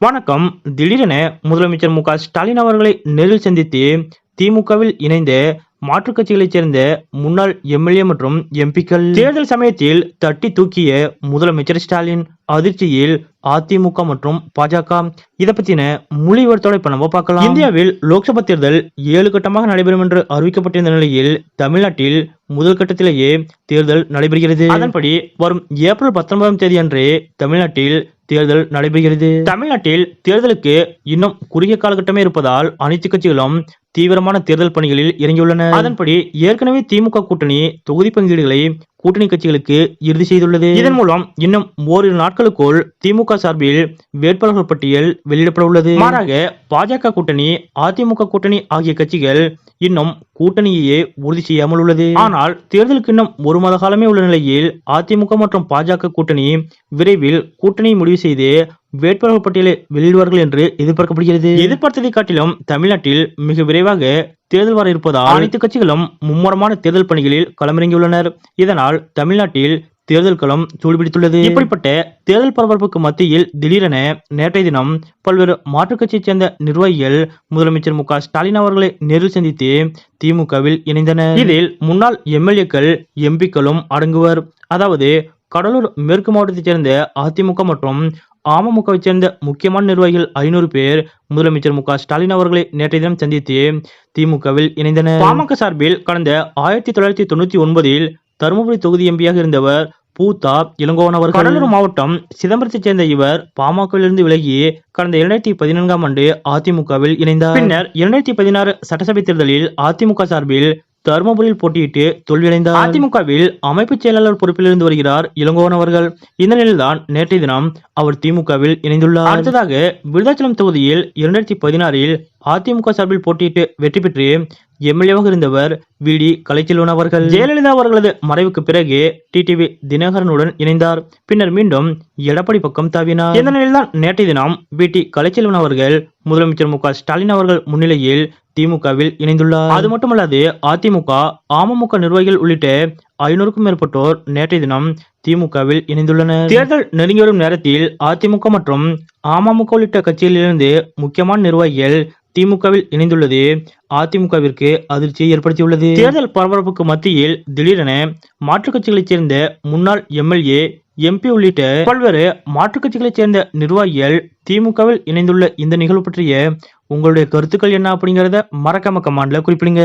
வணக்கம். திடீரென முதலமைச்சர் மு க ஸ்டாலின் அவர்களை நேரில் சந்தித்து திமுகவில் இணைந்த மாற்றுக் கட்சிகளைச் சேர்ந்த முன்னாள் எம்எல்ஏ மற்றும் எம்பிக்கள் தேர்தல் சமயத்தில் தட்டி தூக்கிய முதலமைச்சர் ஸ்டாலின் அதிர்ச்சியில் அதிமுக மற்றும் பாஜக. இதை பத்தின மொழி இப்ப நம்ம பார்க்கலாம். இந்தியாவில் லோக்சபா தேர்தல் ஏழு கட்டமாக நடைபெறும் என்று அறிவிக்கப்பட்டிருந்த நிலையில் தமிழ்நாட்டில் முதல் கட்டத்திலேயே தேர்தல் நடைபெறுகிறது. அதன்படி வரும் ஏப்ரல் பத்தொன்பதாம் தேதி அன்று தமிழ்நாட்டில் தேர்தல் நடைபெறுகிறது. தமிழ்நாட்டில் தேர்தலுக்கு இன்னும் குறுகிய காலகட்டமே இருப்பதால் அனைத்து கட்சிகளும் தீவிரமான தேர்தல் பணிகளில் இறங்கியுள்ளன. அதன்படி ஏற்கனவே திமுக கூட்டணி தொகுதி பங்கீடுகளை கூட்டணி கட்சிகளுக்கு இறுதி செய்துள்ளது. இதன் மூலம் இன்னும் ஓரிரு நாட்களுக்குள் திமுக சார்பில் வேட்பாளர்கள் பட்டியல் வெளியிடப்பட உள்ளது. மாறாக பாஜக கூட்டணி அதிமுக கூட்டணி ஆகிய கட்சிகள் இன்னும் கூட்டணியையே உறுதி செய்யாமல் உள்ளது. ஆனால் தேர்தலுக்கு இன்னும் ஒரு மாத காலமே உள்ள நிலையில் அதிமுக மற்றும் பாஜக கூட்டணி விரைவில் கூட்டணியை முடிவு செய்து வேட்பாளர்கள் பட்டியலை வெளியிடுவார்கள் என்று எதிர்பார்க்கப்படுகிறது. எதிர்பார்த்ததை காட்டிலும் தமிழ்நாட்டில் மிக விரைவாக தேர்தல் வர இருப்பதால் அனைத்து கட்சிகளும் மும்முரமான தேர்தல் பணிகளில் களமிறங்கியுள்ளனர். இதனால் தமிழ்நாட்டில் தேர்தல் களம் சூடுபிடித்துள்ளது. இப்படிப்பட்ட தேர்தல் பரபரப்புக்கு மத்தியில் திடீரென நேற்றைய தினம் பல்வேறு மாற்றுக் கட்சியைச் சேர்ந்த நிர்வாகிகள் முதலமைச்சர் மு ஸ்டாலின் அவர்களை நேரில் சந்தித்து திமுகவில் இணைந்தனர். இதில் முன்னாள் எம்எல்ஏக்கள் எம்பிக்களும் அடங்குவர். அதாவது கடலூர் மேற்கு மாவட்டத்தைச் சேர்ந்த அதிமுக மற்றும் அமமுகவை சேர்ந்த முக்கியமான நிர்வாகிகள் ஐநூறு பேர் முதலமைச்சர் மு ஸ்டாலின் அவர்களை நேற்றைய தினம் சந்தித்து திமுகவில் இணைந்தனர். பாமக சார்பில் கடந்த ஆயிரத்தி தொள்ளாயிரத்தி தொண்ணூத்தி ஒன்பதில் தருமபுரி தொகுதி எம்பியாக இருந்தவர் பூதா இளங்கோவன் கடலூர் மாவட்டம் சிதம்பரத்தைச் சேர்ந்த இவர் பாமகவிலிருந்து விலகி கடந்த இரண்டாயிரத்தி பதினான்காம் ஆண்டு அதிமுகவில் இணைந்தார். பின்னர் இரண்டாயிரத்தி பதினாறு சட்டசபை தேர்தலில் அதிமுக சார்பில் தருமபுரியில் போட்டியிட்டு தோல்வியடைந்தார் அதிமுகவில் அமைப்பு செயலாளர் பொறுப்பில் இருந்து வருகிறார் இளங்கோவன் அவர்கள். இந்த நிலையில்தான் நேற்றைய தினம் அவர் திமுகவில் இணைந்துள்ளார். அடுத்ததாக விருதாச்சலம் தொகுதியில் இரண்டாயிரத்தி பதினாறில் அதிமுக சார்பில் போட்டியிட்டு வெற்றி பெற்று எம்எல்ஏவாக இருந்தவர் வி. டி. கலைச்செல்வன் அவர்கள். ஜெயலலிதா அவர்களது மறைவுக்கு பிறகு டிடிவி தினகரனுடன் இணைந்தார். பின்னர் மீண்டும் எடப்பாடி பக்கம் தாவினார். இந்த நிலையில்தான் நேற்றைய தினம் வி. டி. கலைச்செல்வன் அவர்கள் முதலமைச்சர் மு. க. ஸ்டாலின் அவர்கள் முன்னிலையில் திமுகவில் இணைந்துள்ளார். அது மட்டுமல்லாது அதிமுக அமமுக நிர்வாகிகள் உள்ளிட்ட ஐநூறுக்கும் மேற்பட்டோர் நேற்றைய தினம் திமுகவில் இணைந்துள்ளனர். தேர்தல் நெருங்கி வரும் நேரத்தில் அதிமுக மற்றும் அமமுக உள்ளிட்ட கட்சியிலிருந்து முக்கியமான நிர்வாகிகள் திமுகவில் இணைந்துள்ளது. அதிமுகவிற்கு அதிர்ச்சியை ஏற்படுத்தியுள்ளது. தேர்தல் பரபரப்புக்கு மத்தியில் திடீரென மாற்றுக் கட்சிகளைச் சேர்ந்த முன்னாள் எம்எல்ஏ எம்பி உள்ளிட்ட பல்வேறு மாற்றுக் கட்சிகளைச் சேர்ந்த நிர்வாகிகள் திமுகவில் இணைந்துள்ள இந்த நிகழ்வு பற்றிய உங்களுடைய கருத்துக்கள் என்ன அப்படிங்கறத மறக்காம கமாண்ட்ல குறிப்பிடுங்க.